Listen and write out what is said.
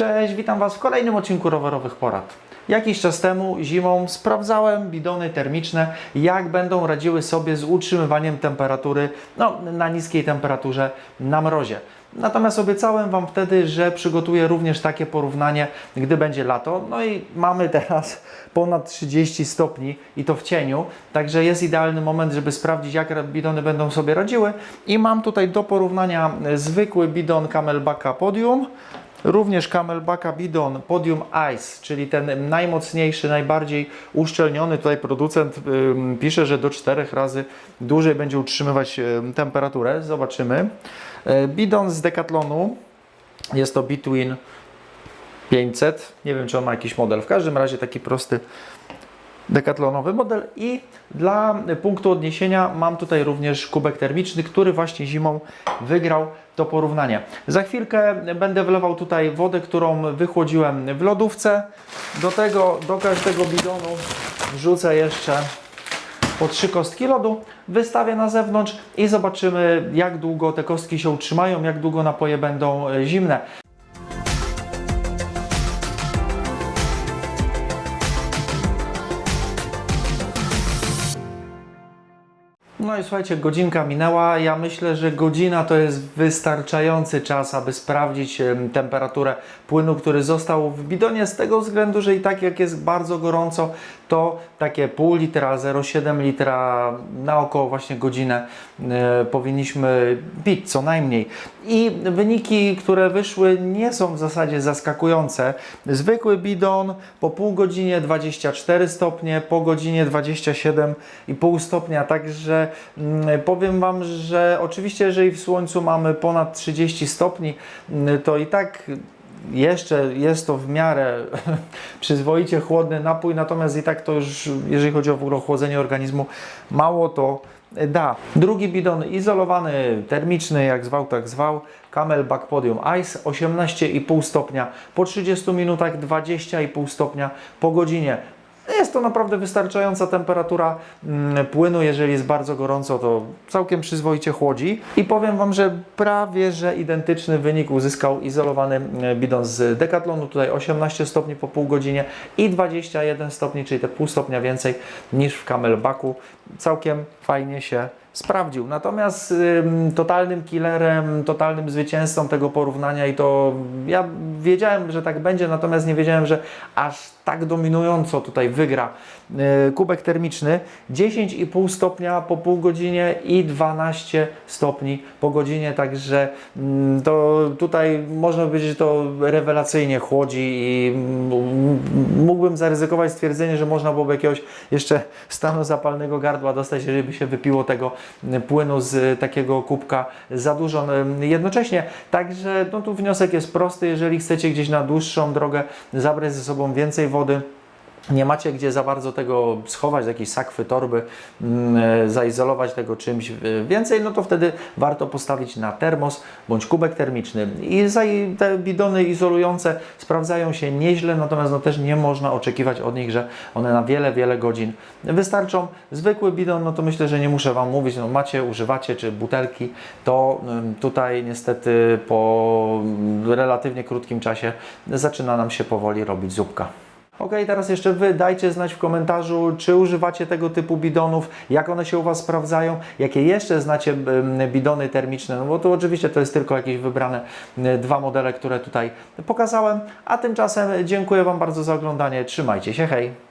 Cześć, witam Was w kolejnym odcinku rowerowych porad. Jakiś czas temu zimą sprawdzałem bidony termiczne, jak będą radziły sobie z utrzymywaniem temperatury no, na niskiej temperaturze na mrozie. Natomiast obiecałem Wam wtedy, że przygotuję również takie porównanie, gdy będzie lato. No i mamy teraz ponad 30 stopni i to w cieniu, także jest idealny moment, żeby sprawdzić, jak bidony będą sobie radziły. I mam tutaj do porównania zwykły bidon Camelbacka Podium Również Camelbacka Bidon Podium Ice, czyli ten najmocniejszy, najbardziej uszczelniony. Tutaj producent pisze, że do 4 razy dłużej będzie utrzymywać ym, temperaturę. Zobaczymy. E, Bidon z Decathlonu. Jest to Between 500. Nie wiem, czy on ma jakiś model. W każdym razie taki prosty dekatlonowy model i dla punktu odniesienia mam tutaj również kubek termiczny, który właśnie zimą wygrał to porównanie. Za chwilkę będę wlewał tutaj wodę, którą wychłodziłem w lodówce. Do tego, do każdego bidonu wrzucę jeszcze po trzy kostki lodu, wystawię na zewnątrz i zobaczymy jak długo te kostki się utrzymają, jak długo napoje będą zimne. No i słuchajcie, godzinka minęła. Ja myślę, że godzina to jest wystarczający czas, aby sprawdzić em, temperaturę płynu, który został w bidonie, z tego względu, że i tak jak jest bardzo gorąco, to takie pół litra, 0,7 litra na około właśnie godzinę e, powinniśmy pić co najmniej. I wyniki, które wyszły, nie są w zasadzie zaskakujące. Zwykły bidon po pół godzinie 24 stopnie, po godzinie 27,5 stopnia, także powiem Wam, że oczywiście jeżeli w słońcu mamy ponad 30 stopni, mm, to i tak jeszcze jest to w miarę przyzwoicie chłodny napój, natomiast i tak to już, jeżeli chodzi o chłodzenie organizmu, mało to da. Drugi bidon izolowany, termiczny, jak zwał, tak zwał, Camelback Podium Ice, 18,5 stopnia po 30 minutach, 20,5 stopnia po godzinie. Jest to naprawdę wystarczająca temperatura mm, płynu. Jeżeli jest bardzo gorąco, to całkiem przyzwoicie chłodzi. I powiem Wam, że prawie że identyczny wynik uzyskał izolowany mm, bidon z Decathlonu. Tutaj 18 stopni po pół godzinie i 21 stopni, czyli te pół stopnia więcej niż w Camelbacku. Całkiem fajnie się sprawdził. Natomiast ym, totalnym killerem, totalnym zwycięzcą tego porównania i to ja wiedziałem, że tak będzie, natomiast nie wiedziałem, że aż tak dominująco tutaj wygra y, kubek termiczny 10,5 stopnia po pół godzinie i 12 stopni po godzinie, także mm, to tutaj można powiedzieć, że to rewelacyjnie chłodzi i mógłbym zaryzykować stwierdzenie, że można byłoby jakiegoś jeszcze stanu zapalnego gardła dostać, jeżeli by się wypiło tego płynu z takiego kubka za dużo jednocześnie. Także no tu wniosek jest prosty, jeżeli chcecie gdzieś na dłuższą drogę zabrać ze sobą więcej wody, nie macie gdzie za bardzo tego schować, jakieś sakwy, torby, mm, zaizolować tego czymś y, więcej, no to wtedy warto postawić na termos bądź kubek termiczny. I te bidony izolujące sprawdzają się nieźle, natomiast no też nie można oczekiwać od nich, że one na wiele, wiele godzin wystarczą. Zwykły bidon, no to myślę, że nie muszę Wam mówić, no macie, używacie, czy butelki, to tutaj niestety po mm, relatywnie krótkim czasie zaczyna nam się powoli robić zupka. Ok, teraz jeszcze Wy dajcie znać w komentarzu, czy używacie tego typu bidonów, jak one się u Was sprawdzają, jakie jeszcze znacie bidony termiczne, no bo tu oczywiście to jest tylko jakieś wybrane dwa modele, które tutaj pokazałem, a tymczasem dziękuję Wam bardzo za oglądanie, trzymajcie się, hej!